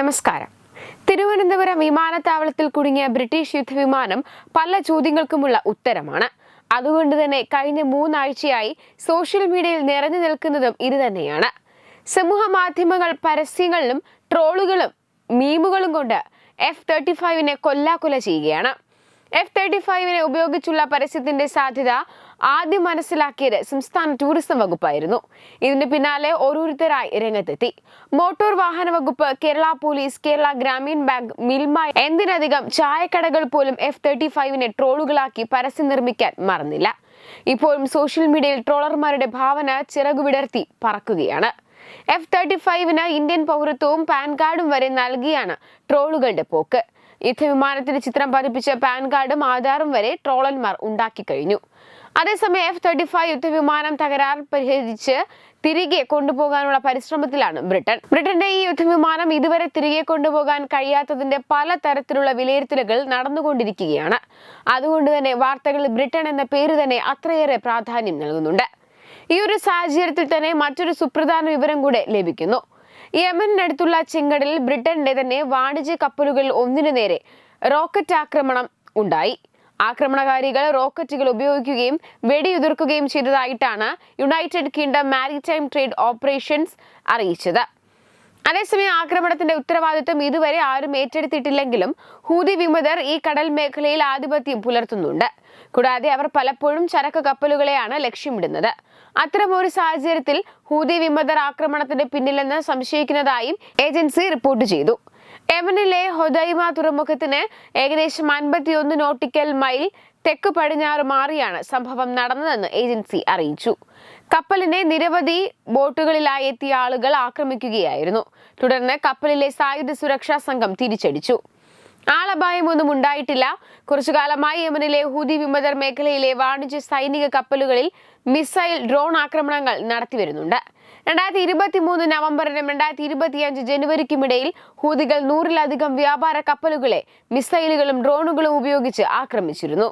നമസ്കാരം. തിരുവനന്തപുരം വിമാനത്താവളത്തിൽ കുടുങ്ങിയ ബ്രിട്ടീഷ് യുദ്ധവിമാനം പല ചോദ്യങ്ങൾക്കുമുള്ള ഉത്തരമാണ്. അതുകൊണ്ട് തന്നെ കഴിഞ്ഞ മൂന്നാഴ്ചയായി സോഷ്യൽ മീഡിയയിൽ നിറഞ്ഞു നിൽക്കുന്നതും ഇത് തന്നെയാണ്. സമൂഹ മാധ്യമങ്ങൾ പരസ്യങ്ങളിലും ട്രോളുകളും മീമുകളും കൊണ്ട് എഫ് തേർട്ടി ഫൈവിനെ കൊല്ലാക്കൊല ചെയ്യുകയാണ്. എഫ് തേർട്ടി ഫൈവിനെ ഉപയോഗിച്ചുള്ള പരസ്യത്തിന്റെ സാധ്യത ആദ്യം മനസ്സിലാക്കിയത് സംസ്ഥാന ടൂറിസം വകുപ്പായിരുന്നു. ഇതിന് പിന്നാലെ ഓരോരുത്തരായി രംഗത്തെത്തി. മോട്ടോർ വാഹന വകുപ്പ് കേരള പോലീസ് കേരള ഗ്രാമീൺ ബാങ്ക് മിൽമ എന്തിനധികം ചായക്കടകൾ പോലും എഫ് തേർട്ടി ഫൈവിനെ ട്രോളുകളാക്കി പരസ്യം നിർമ്മിക്കാൻ മറന്നില്ല. ഇപ്പോഴും സോഷ്യൽ മീഡിയയിൽ ട്രോളർമാരുടെ ഭാവന ചിറകുവിടർത്തി പറക്കുകയാണ്. എഫ് തേർട്ടി ഫൈവിന് ഇന്ത്യൻ പൗരത്വവും പാൻ കാർഡും വരെ നൽകിയാണ് ട്രോളുകളുടെ പോക്ക്. യുദ്ധവിമാനത്തിന്റെ ചിത്രം പതിപ്പിച്ച പാൻ കാർഡും ആധാറും വരെ ട്രോളന്മാർ ഉണ്ടാക്കി കഴിഞ്ഞു. അതേസമയം എഫ് തേർട്ടി ഫൈവ് യുദ്ധവിമാനം തകരാർ പരിഹരിച്ച് തിരികെ കൊണ്ടുപോകാനുള്ള പരിശ്രമത്തിലാണ് ബ്രിട്ടൻ. ബ്രിട്ടന്റെ ഈ യുദ്ധവിമാനം ഇതുവരെ തിരികെ കൊണ്ടുപോകാൻ കഴിയാത്തതിന്റെ പല തരത്തിലുള്ള വിലയിരുത്തലുകൾ നടന്നുകൊണ്ടിരിക്കുകയാണ്. അതുകൊണ്ട് തന്നെ വാർത്തകളിൽ ബ്രിട്ടൻ എന്ന പേര് തന്നെ അത്രയേറെ പ്രാധാന്യം നൽകുന്നുണ്ട്. ഈ ഒരു സാഹചര്യത്തിൽ തന്നെ മറ്റൊരു സുപ്രധാന വിവരം കൂടെ ലഭിക്കുന്നു. യമനിനടുത്തുള്ള ചെങ്കടലിൽ ബ്രിട്ടന്റെ തന്നെ വാണിജ്യ കപ്പലുകൾ ഒന്നിനു നേരെ റോക്കറ്റ് ആക്രമണം ഉണ്ടായി. ആക്രമണകാരികൾ റോക്കറ്റുകൾ ഉപയോഗിക്കുകയും വെടിയുതിർക്കുകയും ചെയ്തതായിട്ടാണ് United Kingdom Maritime Trade Operations അറിയിച്ചത്. അതേസമയം ആക്രമണത്തിന്റെ ഉത്തരവാദിത്വം ഇതുവരെ ആരും ഏറ്റെടുത്തിട്ടില്ലെങ്കിലും ഹൂതി വിമതർ ഈ കടൽ മേഖലയിൽ ആധിപത്യം പുലർത്തുന്നുണ്ട്. കൂടാതെ അവർ പലപ്പോഴും ചരക്ക് കപ്പലുകളെയാണ് ലക്ഷ്യമിടുന്നത്. അത്തരമൊരു സാഹചര്യത്തിൽ ഹൂതി വിമതർ ആക്രമണത്തിന്റെ പിന്നിലെന്ന് സംശയിക്കുന്നതായും ഏജൻസി റിപ്പോർട്ട് ചെയ്തു. യമനിലെ ഹൊദൈമ തുറമുഖത്തിന് ഏകദേശം അൻപത്തിയൊന്ന് നോട്ടിക്കൽ മൈൽ തെക്ക് പടിഞ്ഞാറ് മാറിയാണ് സംഭവം നടന്നതെന്ന് ഏജൻസി അറിയിച്ചു. കപ്പലിനെ നിരവധി ബോട്ടുകളിലായി എത്തിയ ആളുകൾ ആക്രമിക്കുകയായിരുന്നു. തുടർന്ന് കപ്പലിലെ സായുധ സുരക്ഷാ സംഘം തിരിച്ചടിച്ചു. ആളപായമൊന്നും ഉണ്ടായിട്ടില്ല. കുറച്ചു കാലമായി യമനിലെ ഹൂതി വിമതർ മേഖലയിലെ വാണിജ്യ സൈനിക കപ്പലുകളിൽ മിസൈൽ ഡ്രോൺ ആക്രമണങ്ങൾ നടത്തിവരുന്നുണ്ട് രണ്ടായിരത്തി ഇരുപത്തി മൂന്ന് നവംബറിനും രണ്ടായിരത്തി ഇരുപത്തിയഞ്ച് ജനുവരിക്കുമിടയിൽ ഹൂതികൾ നൂറിലധികം വ്യാപാര കപ്പലുകളെ മിസൈലുകളും ഡ്രോണുകളും ഉപയോഗിച്ച് ആക്രമിച്ചിരുന്നു.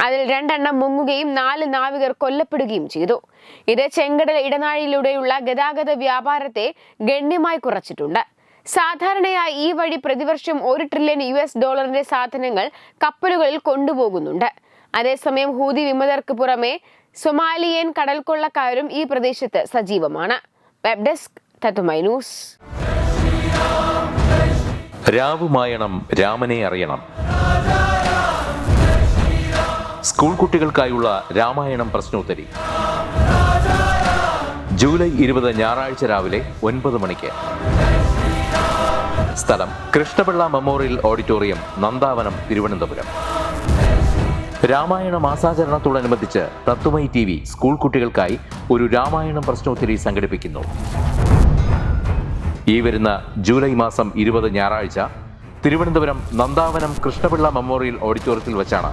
അതിൽ രണ്ടെണ്ണം മുങ്ങുകയും നാല് നാവികർ കൊല്ലപ്പെടുകയും ചെയ്തു. ഇത് ചെങ്കടൽ ഇടനാഴിയിലൂടെയുള്ള ഗതാഗത വ്യാപാരത്തെ ഗണ്യമായി കുറച്ചിട്ടുണ്ട്. സാധാരണയായി ഈ വഴി പ്രതിവർഷം ഒരു ട്രില്യൺ യു എസ് ഡോളറിന്റെ സാധനങ്ങൾ കപ്പലുകളിൽ കൊണ്ടുപോകുന്നുണ്ട്. അതേസമയം ഹൂതി വിമതർക്ക് പുറമെ സൊമാലിയൻ കടൽക്കൊള്ളക്കാരും ഈ പ്രദേശത്ത് സജീവമാണ്. Web desk news. രാവുമായണം രാമനെ അറിയണം. സ്കൂൾ കുട്ടികൾക്കായുള്ള രാമായണം പ്രശ്നോത്തരി. ജൂലൈ ഇരുപത് ഞായറാഴ്ച രാവിലെ ഒൻപത് മണിക്ക്. സ്ഥലം കൃഷ്ണപിള്ള മെമ്മോറിയൽ ഓഡിറ്റോറിയം നന്ദാവനം തിരുവനന്തപുരം. രാമായണ മാസാചരണത്തോടനുബന്ധിച്ച് തത്വമൈ ടി വി സ്കൂൾ കുട്ടികൾക്കായി ഒരു രാമായണം പ്രശ്നോത്തരി സംഘടിപ്പിക്കുന്നു. ഈ വരുന്ന ജൂലൈ മാസം ഇരുപത് ഞായറാഴ്ച തിരുവനന്തപുരം നന്ദാവനം കൃഷ്ണപിള്ള മെമ്മോറിയൽ ഓഡിറ്റോറിയത്തിൽ വെച്ചാണ്